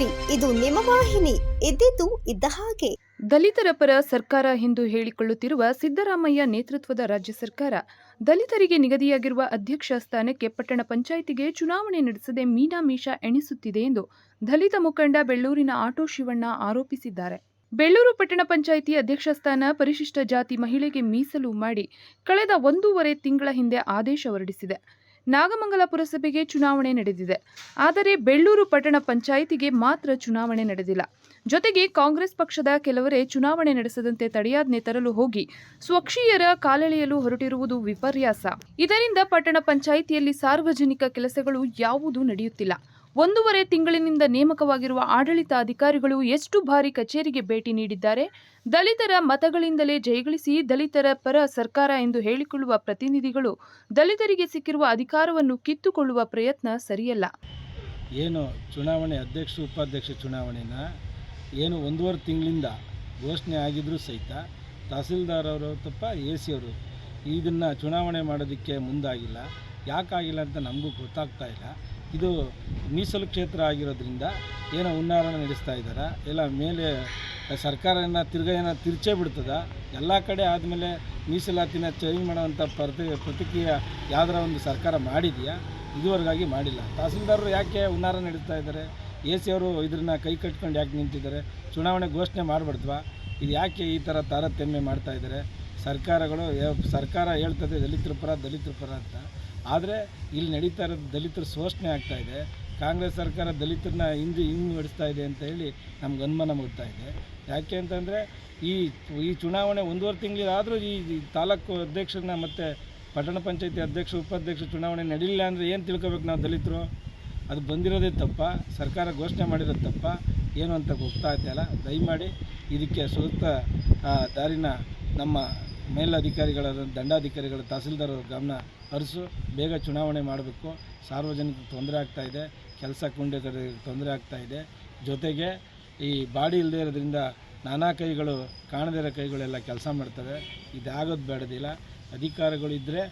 ಹಿಮವಾಹಿನಿ ಇದ್ದಿದ್ದು ಇದ್ದ ಹಾಗೆ. ದಲಿತರ ಪರ ಸರ್ಕಾರ ಎಂದು ಹೇಳಿಕೊಳ್ಳುತ್ತಿರುವ ಸಿದ್ದರಾಮಯ್ಯ ನೇತೃತ್ವದ ರಾಜ್ಯ ಸರ್ಕಾರ, ದಲಿತರಿಗೆ ನಿಗದಿಯಾಗಿರುವ ಅಧ್ಯಕ್ಷ ಸ್ಥಾನಕ್ಕೆ ಪಟ್ಟಣ ಪಂಚಾಯಿತಿಗೆ ಚುನಾವಣೆ ನಡೆಸದೆ ಮೀನಾಮೀಷ ಎಣಿಸುತ್ತಿದೆ ಎಂದು ದಲಿತ ಮುಖಂಡ ಬೆಳ್ಳೂರಿನ ಆಟೋ ಶಿವಣ್ಣ ಆರೋಪಿಸಿದ್ದಾರೆ. ಬೆಳ್ಳೂರು ಪಟ್ಟಣ ಪಂಚಾಯಿತಿ ಅಧ್ಯಕ್ಷ ಸ್ಥಾನ ಪರಿಶಿಷ್ಟ ಜಾತಿ ಮಹಿಳೆಗೆ ಮೀಸಲು ಮಾಡಿ, ಕಳೆದ ಒಂದೂವರೆ ತಿಂಗಳ ಹಿಂದೆ ಆದೇಶ ಹೊರಡಿಸಿದೆ. ನಾಗಮಂಗಲ ಪುರಸಭೆಗೆ ಚುನಾವಣೆ ನಡೆದಿದೆ. ಆದರೆ ಬೆಳ್ಳೂರು ಪಟ್ಟಣ ಪಂಚಾಯಿತಿಗೆ ಮಾತ್ರ ಚುನಾವಣೆ ನಡೆದಿಲ್ಲ. ಜೊತೆಗೆ ಕಾಂಗ್ರೆಸ್ ಪಕ್ಷದ ಕೆಲವರೇ ಚುನಾವಣೆ ನಡೆಸದಂತೆ ತಡೆಯಾಜ್ಞೆ ತರಲು ಹೋಗಿ ಸ್ವಕ್ಷೀಯರ ಕಾಲೆಳೆಯಲು ಹೊರಟಿರುವುದು ವಿಪರ್ಯಾಸ. ಇದರಿಂದ ಪಟ್ಟಣ ಪಂಚಾಯಿತಿಯಲ್ಲಿ ಸಾರ್ವಜನಿಕ ಕೆಲಸಗಳು ಯಾವುದೂ ನಡೆಯುತ್ತಿಲ್ಲ. ಒಂದೂವರೆ ತಿಂಗಳಿನಿಂದ ನೇಮಕವಾಗಿರುವ ಆಡಳಿತ ಅಧಿಕಾರಿಗಳು ಎಷ್ಟು ಬಾರಿ ಕಚೇರಿಗೆ ಭೇಟಿ ನೀಡಿದ್ದಾರೆ? ದಲಿತರ ಮತಗಳಿಂದಲೇ ಜಯಗಳಿಸಿ ದಲಿತರ ಪರ ಸರ್ಕಾರ ಎಂದು ಹೇಳಿಕೊಳ್ಳುವ ಪ್ರತಿನಿಧಿಗಳು ದಲಿತರಿಗೆ ಸಿಕ್ಕಿರುವ ಅಧಿಕಾರವನ್ನು ಕಿತ್ತುಕೊಳ್ಳುವ ಪ್ರಯತ್ನ ಸರಿಯಲ್ಲ. ಏನು ಚುನಾವಣೆ ಅಧ್ಯಕ್ಷ, ಉಪಾಧ್ಯಕ್ಷ ಚುನಾವಣೆನ? ಏನು ಒಂದೂವರೆ ತಿಂಗಳಿಂದ ಘೋಷಣೆ ಆಗಿದ್ರೂ ಸಹಿತ ತಹಸೀಲ್ದಾರ್ ಅವರು ತಪ್ಪ ಎ ಸಿ ಅವರು ಇದನ್ನು ಚುನಾವಣೆ ಮಾಡೋದಕ್ಕೆ ಮುಂದಾಗಿಲ್ಲ. ಯಾಕಾಗಿಲ್ಲ ಅಂತ ನಮಗೂ ಗೊತ್ತಾಗ್ತಾ ಇಲ್ಲ. ಇದು ಮೀಸಲು ಕ್ಷೇತ್ರ ಆಗಿರೋದ್ರಿಂದ ಏನೋ ಹುನ್ನಾರನ ನಡೆಸ್ತಾ ಇದ್ದಾರೆ ಇಲ್ಲ ಮೇಲೆ ಸರ್ಕಾರನ ತಿರ್ಗ ಏನೋ ತಿರ್ಚೇ ಬಿಡ್ತದ. ಎಲ್ಲ ಕಡೆ ಆದಮೇಲೆ ಮೀಸಲಾತಿನ ಚೇಂಜ್ ಮಾಡೋವಂಥ ಪ್ರತಿ ಪ್ರತಿಕ್ರಿಯೆ ಯಾವ್ದಾರ ಒಂದು ಸರ್ಕಾರ ಮಾಡಿದೆಯಾ? ಇದುವರೆಗಾಗಿ ಮಾಡಿಲ್ಲ. ತಹಸೀಲ್ದಾರರು ಯಾಕೆ ಹುನ್ನಾರ ನಡೆಸ್ತಾ ಇದ್ದಾರೆ ಎ ಸಿ ಅವರು ಇದನ್ನ ಕೈ ಕಟ್ಕೊಂಡು ಯಾಕೆ ನಿಂತಿದ್ದಾರೆ? ಚುನಾವಣೆ ಘೋಷಣೆ ಮಾಡಬಾರ್ದ್ವಾ? ಇದು ಯಾಕೆ ಈ ಥರ ತಾರತಮ್ಯ ಮಾಡ್ತಾ ಇದ್ದಾರೆ ಸರ್ಕಾರಗಳು, ಸರ್ಕಾರ ಹೇಳ್ತದೆ ದಲಿತರ ಪರ ದಲಿತರ ಪರ ಅಂತ. ಆದರೆ ಇಲ್ಲಿ ನಡೀತಾ ಇರೋದು ದಲಿತರ ಶೋಷಣೆ ಆಗ್ತಾ ಇದೆ. ಕಾಂಗ್ರೆಸ್ ಸರ್ಕಾರ ದಲಿತರನ್ನ ಹಿಂದೆ ಹಿಂಗೆ ನಡೆಸ್ತಾ ಇದೆ ಅಂತ ಹೇಳಿ ನಮ್ಗೆ ಅನುಮಾನ ಮೂಡ್ತಾ ಇದೆ. ಯಾಕೆ ಅಂತಂದರೆ ಈ ಈ ಚುನಾವಣೆ ಒಂದೂವರೆ ತಿಂಗಳಿಗಾದರೂ ಈ ಈ ತಾಲೂಕು ಅಧ್ಯಕ್ಷರನ್ನ ಮತ್ತು ಪಟ್ಟಣ ಪಂಚಾಯತಿ ಅಧ್ಯಕ್ಷ, ಉಪಾಧ್ಯಕ್ಷ ಚುನಾವಣೆ ನಡೀಲಿಲ್ಲ ಅಂದರೆ ಏನು ತಿಳ್ಕೊಬೇಕು ನಾವು ದಲಿತರು? ಅದು ಬಂದಿರೋದೇ ತಪ್ಪ. ಸರ್ಕಾರ ಘೋಷಣೆ ಮಾಡಿರೋದು ತಪ್ಪ. ಏನು ಅಂತ ಗೊತ್ತಾಗ್ತಾಯಿಲ್ಲ ದಯಮಾಡಿ ಇದಕ್ಕೆ ಸೂಕ್ತ ದಾರಿನ ನಮ್ಮ ಮೇಲಧಿಕಾರಿಗಳಾದ ದಂಡಾಧಿಕಾರಿಗಳ ತಹಸೀಲ್ದಾರ್ ಅವ್ರ ಗಮನ ಹರಿಸು, ಬೇಗ ಚುನಾವಣೆ ಮಾಡಬೇಕು. ಸಾರ್ವಜನಿಕ ತೊಂದರೆ ಆಗ್ತಾ ಇದೆ, ಕೆಲಸ ಕುಂಡಗಳಿಗೆ ತೊಂದರೆ ಆಗ್ತಾ ಇದೆ. ಜೊತೆಗೆ ಈ ಬಾಡಿ ಇಲ್ಲದೇ ಇರೋದ್ರಿಂದ ನಾನಾ ಕೈಗಳು, ಕಾಣದೇ ಇರೋ ಕೈಗಳೆಲ್ಲ ಕೆಲಸ ಮಾಡ್ತವೆ. ಇದಾಗೋದು ಬೇಡದಿಲ್ಲ. ಅಧಿಕಾರಗಳು ಇದ್ದರೆ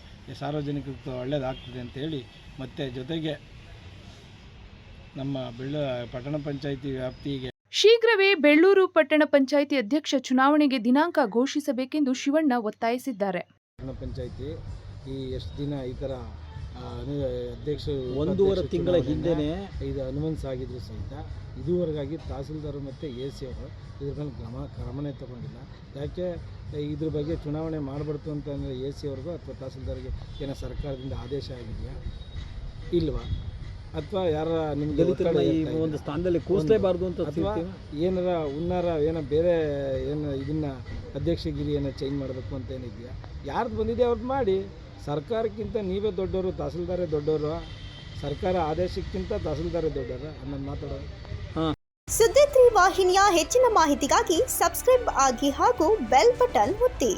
ಸಾರ್ವಜನಿಕರಿಗೆ ಒಳ್ಳೆಯದಾಗ್ತದೆ ಅಂತೇಳಿ ಮತ್ತು ಜೊತೆಗೆ ನಮ್ಮ ಬೆಳ್ಳ ಪಟ್ಟಣ ಪಂಚಾಯಿತಿ ವ್ಯಾಪ್ತಿಗೆ ಶೀಘ್ರವೇ ಬೆಳ್ಳೂರು ಪಟ್ಟಣ ಪಂಚಾಯಿತಿ ಅಧ್ಯಕ್ಷ ಚುನಾವಣೆಗೆ ದಿನಾಂಕ ಘೋಷಿಸಬೇಕೆಂದು ಶಿವಣ್ಣ ಒತ್ತಾಯಿಸಿದ್ದಾರೆ. ಪಟ್ಟಣ ಪಂಚಾಯಿತಿ ಈ ಎಷ್ಟು ದಿನ ಈ ಥರ ಅಧ್ಯಕ್ಷ ಒಂದೂವರೆ ತಿಂಗಳ ಹಿಂದೆ ಹಿಂದೆನೇ ಇದು ಅನುಮನ್ಸ್ ಆಗಿದ್ರು ಸಹಿತ ಇದುವರೆಗಾಗಿ ತಹಸೀಲ್ದಾರ್ ಮತ್ತು ಎ ಸಿ ಅವರು ಇದ್ರ ಮೇಲೆ ಗಮ ಕ್ರಮನೇ ತಗೊಂಡಿಲ್ಲ. ಯಾಕೆ ಇದ್ರ ಬಗ್ಗೆ ಚುನಾವಣೆ ಮಾಡಬಾರ್ದು ಅಂತಂದರೆ ಎ ಸಿ ಅವ್ರಿಗೂ ಅಥವಾ ತಹಸೀಲ್ದಾರ್ಗೆ ಏನೋ ಸರ್ಕಾರದಿಂದ ಆದೇಶ ಆಗಿದೆಯಾ? ಇಲ್ವಾ? ಅಥವಾ ಯಾರ ನಿಮ್ಗೆ ದಲಿತರನ್ನ ಈ ಒಂದು ಸ್ಥಾನದಲ್ಲಿ ಕೂರಿಸಲೇಬಾರ್ದು ಅಂತ ಅಥವಾ. ಏನಾರ ಉನ್ನಾರ ಏನೋ ಬೇರೆ ಏನು ಇದನ್ನ ಅಧ್ಯಕ್ಷಗಿರಿಯನ್ನು ಚೇಂಜ್ ಮಾಡಬೇಕು ಅಂತ ಏನಿದೆಯಾ? ಯಾರ್ದು ಬಂದಿದೆ ಅವ್ರದ್ದು ಮಾಡಿ. ಸರ್ಕಾರಕ್ಕಿಂತ ನೀವೇ ದೊಡ್ಡವರು ತಹಸೀಲ್ದಾರೇ ದೊಡ್ಡವರು ಸರ್ಕಾರ ಆದೇಶಕ್ಕಿಂತ ತಹಸೀಲ್ದಾರೇ ದೊಡ್ಡವರು ಅನ್ನೋದು ಮಾತಾಡೋದು. ಸುದ್ದಿ ತ್ರೀ ವಾಹಿನಿಯ ಹೆಚ್ಚಿನ ಮಾಹಿತಿಗಾಗಿ ಸಬ್ಸ್ಕ್ರೈಬ್ ಆಗಿ ಹಾಗೂ ಬೆಲ್ ಬಟನ್ ಒತ್ತಿ.